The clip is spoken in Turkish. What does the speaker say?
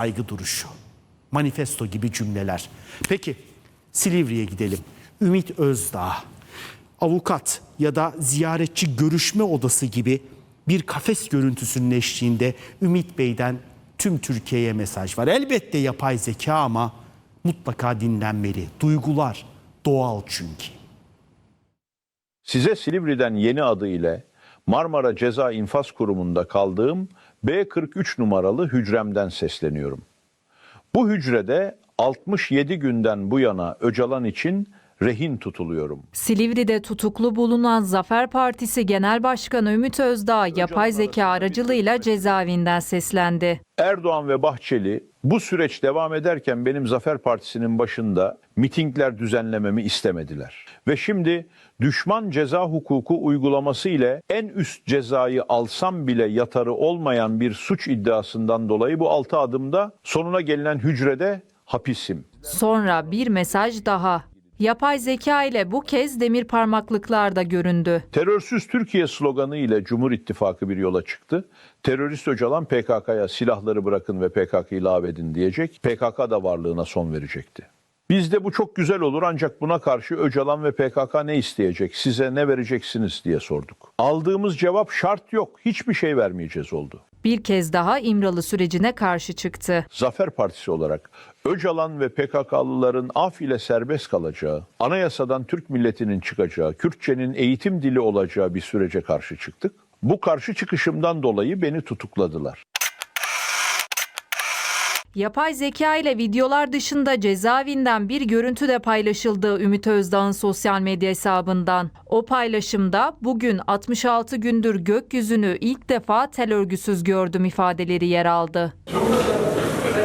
saygı duruşu, manifesto gibi cümleler. Peki Silivri'ye gidelim. Ümit Özdağ, avukat ya da ziyaretçi görüşme odası gibi bir kafes görüntüsünün eşliğinde Ümit Bey'den tüm Türkiye'ye mesaj var. Elbette yapay zeka ama mutlaka dinlenmeli. Duygular doğal çünkü. Size Silivri'den yeni adı ile Marmara Ceza İnfaz Kurumu'nda kaldığım B43 numaralı hücremden sesleniyorum. Bu hücrede 67 günden bu yana Öcalan için rehin tutuluyorum. Silivri'de tutuklu bulunan Zafer Partisi Genel Başkanı Ümit Özdağ yapay zeka aracılığıyla cezaevinden seslendi. Erdoğan ve Bahçeli bu süreç devam ederken benim Zafer Partisi'nin başında mitingler düzenlememi istemediler. Ve şimdi düşman ceza hukuku uygulaması ile en üst cezayı alsam bile yatarı olmayan bir suç iddiasından dolayı bu altı adımda sonuna gelinen hücrede hapisim. Sonra bir mesaj daha. Yapay zeka ile bu kez demir parmaklıklarda göründü. Terörsüz Türkiye sloganı ile Cumhur İttifakı bir yola çıktı. Terörist Öcalan PKK'ya silahları bırakın ve PKK'yı lağvedin diyecek. PKK da varlığına son verecekti. Bizde bu çok güzel olur ancak buna karşı Öcalan ve PKK ne isteyecek, size ne vereceksiniz diye sorduk. Aldığımız cevap şart yok, hiçbir şey vermeyeceğiz oldu. Bir kez daha İmralı sürecine karşı çıktı. Zafer Partisi olarak Öcalan ve PKK'lıların af ile serbest kalacağı, anayasadan Türk milletinin çıkacağı, Kürtçenin eğitim dili olacağı bir sürece karşı çıktık. Bu karşı çıkışımdan dolayı beni tutukladılar. Yapay zeka ile videolar dışında cezaevinden bir görüntü de paylaşıldı Ümit Özdağ'ın sosyal medya hesabından. O paylaşımda bugün 66 gündür gökyüzünü ilk defa tel örgüsüz gördüm ifadeleri yer aldı.